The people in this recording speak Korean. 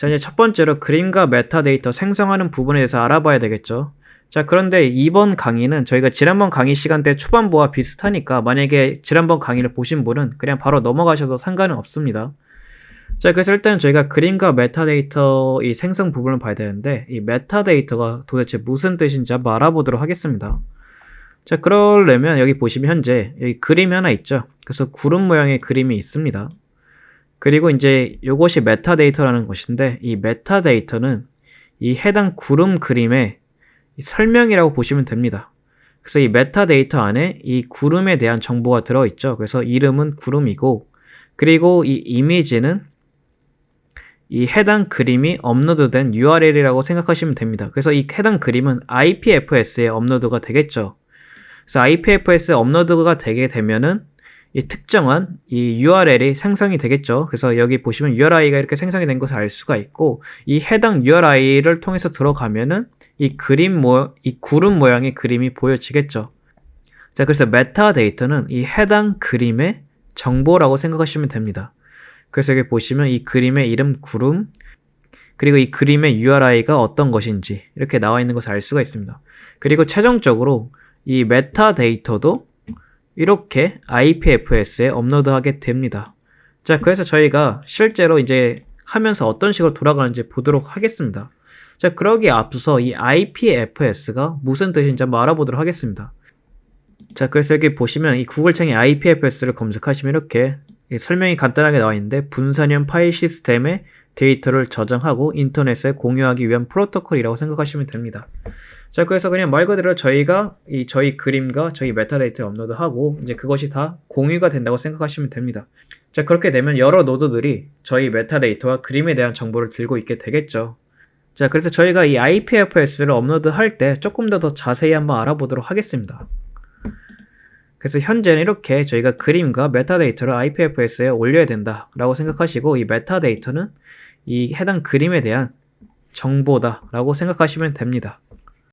자, 이제 첫 번째로 그림과 메타데이터 생성하는 부분에 대해서 알아봐야 되겠죠. 자, 그런데 이번 강의는 저희가 지난번 강의 시간대 초반부와 비슷하니까 만약에 지난번 강의를 보신 분은 그냥 바로 넘어가셔도 상관은 없습니다. 자, 그래서 일단 저희가 그림과 메타데이터 이 생성 부분을 봐야 되는데 이 메타데이터가 도대체 무슨 뜻인지 한번 알아보도록 하겠습니다. 자, 그러려면 여기 보시면 현재 여기 그림이 하나 있죠. 그래서 구름 모양의 그림이 있습니다. 그리고 이제 이것이 메타데이터라는 것인데 이 메타데이터는 이 해당 구름 그림의 이 설명이라고 보시면 됩니다. 그래서 이 메타데이터 안에 이 구름에 대한 정보가 들어있죠. 그래서 이름은 구름이고 그리고 이 이미지는 이 해당 그림이 업로드된 URL이라고 생각하시면 됩니다. 그래서 이 해당 그림은 IPFS에 업로드가 되겠죠. 그래서 IPFS에 업로드가 되게 되면은 이 특정한 이 URL이 생성이 되겠죠. 그래서 여기 보시면 URI가 이렇게 생성이 된 것을 알 수가 있고 이 해당 URI를 통해서 들어가면은 이 그림 모, 이 구름 모양의 그림이 보여지겠죠. 자, 그래서 메타데이터는 이 해당 그림의 정보라고 생각하시면 됩니다. 그래서 여기 보시면 이 그림의 이름 구름 그리고 이 그림의 URI가 어떤 것인지 이렇게 나와 있는 것을 알 수가 있습니다. 그리고 최종적으로 이 메타데이터도 이렇게 IPFS에 업로드하게 됩니다. 자, 그래서 저희가 실제로 이제 하면서 어떤 식으로 돌아가는지 보도록 하겠습니다. 자, 그러기에 앞서서 이 IPFS가 무슨 뜻인지 한번 알아보도록 하겠습니다. 자, 그래서 여기 보시면 이 구글창에 IPFS를 검색하시면 이렇게 이 설명이 간단하게 나와 있는데 분산형 파일 시스템에 데이터를 저장하고 인터넷에 공유하기 위한 프로토콜이라고 생각하시면 됩니다. 자, 그래서 그냥 말 그대로 저희가 이 저희 그림과 저희 메타데이터 업로드하고 이제 그것이 다 공유가 된다고 생각하시면 됩니다. 자, 그렇게 되면 여러 노드들이 저희 메타데이터와 그림에 대한 정보를 들고 있게 되겠죠. 자, 그래서 저희가 이 IPFS를 업로드할 때 조금 더 더 자세히 한번 알아보도록 하겠습니다. 그래서 현재는 이렇게 저희가 그림과 메타데이터를 IPFS에 올려야 된다라고 생각하시고 이 메타데이터는 이 해당 그림에 대한 정보다라고 생각하시면 됩니다.